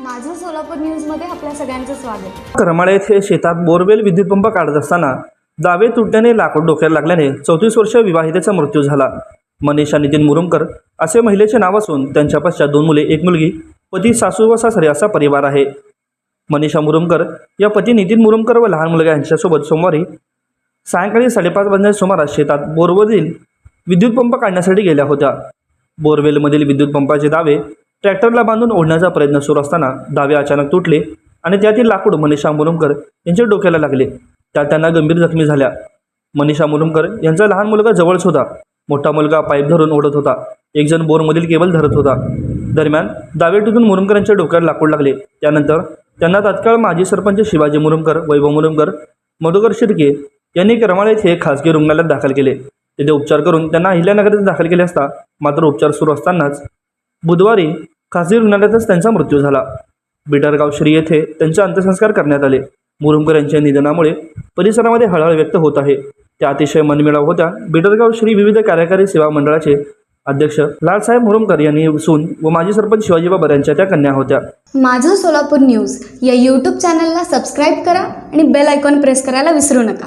माझं सोलापूर न्यूजमध्ये आपल्या सगळ्यांचं स्वागत. करमाळे येथे शेतात बोरवेल विद्युत पंप काढत असताना दावे तुटल्याने लाकूड डोक्याला लागल्याने चौतीस वर्ष विवाहितेचा मृत्यू झाला. मनीषा नितीन मुरुमकर असे महिलेचे नाव असून त्यांच्या पश्चात दोन मुले एक मुलगी पती सासू व सासरे असा परिवार आहे. मनीषा मुरुमकर या पती नितीन मुरुमकर व लहान मुलगा यांच्यासोबत सोमवारी सायंकाळी साडेपाच वाजण्याच्या सुमारास शेतात बोरवरील विद्युत पंप काढण्यासाठी गेल्या होत्या. बोरवेलमधील विद्युत पंपाचे दावे ट्रॅक्टरला बांधून ओढण्याचा प्रयत्न सुरू असताना दावे अचानक तुटले आणि त्यातील लाकूड मनीषा मुरुमकर यांच्या डोक्याला लागले. त्यात त्यांना गंभीर जखमी झाल्या. मनीषा मुरुमकर यांचा लहान मुलगा जवळच होता. मोठा मुलगा पाईप धरून ओढत होता. एकजण बोरमधील केबल धरत होता. दरम्यान दावे टुकून मुरुमकर यांच्या डोक्याला लाकूड लागले. त्यानंतर त्यांना तात्काळ माजी सरपंच शिवाजी मुरुमकर वैभव मुरुमकर मधुकर शिर्के यांनी करमाळा येथे खासगी रुग्णालयात दाखल केले. तिथे उपचार करून त्यांना अहिल्यानगर दाखल केले असता मात्र उपचार सुरू असतानाच बुधवारी खासगी रुग्णालयातच त्यांचा मृत्यू झाला. बिटरगाव श्री येथे त्यांचे अंत्यसंस्कार करण्यात आले. मुरुमकर यांच्या निधनामुळे परिसरामध्ये हळहळ व्यक्त होत आहे. त्या अतिशय मनमिळाव होत्या. बिटरगाव श्री विविध कार्यकारी सेवा मंडळाचे अध्यक्ष लालसाहेब मुरुमकर यांनी सून व माजी सरपंच शिवाजी बाबर यांच्या त्या कन्या होत्या. माझं सोलापूर न्यूज या यूट्यूब चॅनलला सबस्क्राईब करा आणि बेल आयकॉन प्रेस करायला विसरू नका.